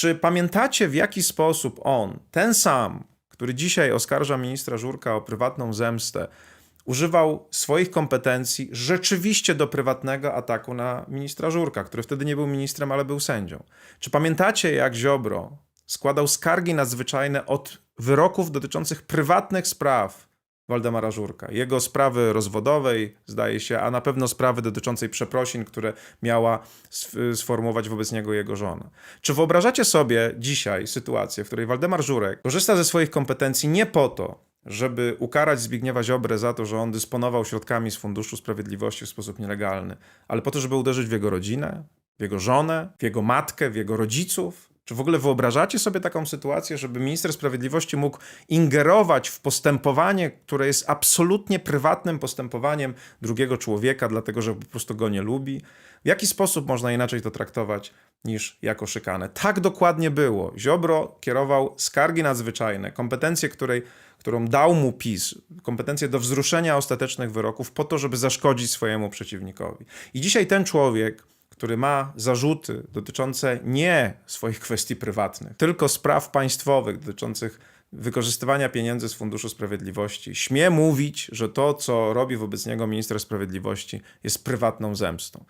Czy pamiętacie, w jaki sposób on, ten sam, który dzisiaj oskarża ministra Żurka o prywatną zemstę, używał swoich kompetencji rzeczywiście do prywatnego ataku na ministra Żurka, który wtedy nie był ministrem, ale był sędzią? Czy pamiętacie, jak Ziobro składał skargi nadzwyczajne od wyroków dotyczących prywatnych spraw Waldemara Żurka, jego sprawy rozwodowej, zdaje się, a na pewno sprawy dotyczącej przeprosin, które miała sf- sformułować wobec niego jego żona. Czy wyobrażacie sobie dzisiaj sytuację, w której Waldemar Żurek korzysta ze swoich kompetencji nie po to, żeby ukarać Zbigniewa Ziobrę za to, że on dysponował środkami z Funduszu Sprawiedliwości w sposób nielegalny, ale po to, żeby uderzyć w jego rodzinę, w jego żonę, w jego matkę, w jego rodziców? Czy w ogóle wyobrażacie sobie taką sytuację, żeby minister sprawiedliwości mógł ingerować w postępowanie, które jest absolutnie prywatnym postępowaniem drugiego człowieka, dlatego że po prostu go nie lubi? W jaki sposób można inaczej to traktować niż jako szykanę? Tak dokładnie było. Ziobro kierował skargi nadzwyczajne, kompetencje, której, którą dał mu PiS, kompetencje do wzruszenia ostatecznych wyroków po to, żeby zaszkodzić swojemu przeciwnikowi. I dzisiaj ten człowiek który ma zarzuty dotyczące nie swoich kwestii prywatnych, tylko spraw państwowych dotyczących wykorzystywania pieniędzy z Funduszu Sprawiedliwości, śmie mówić, że to, co robi wobec niego minister sprawiedliwości, jest prywatną zemstą.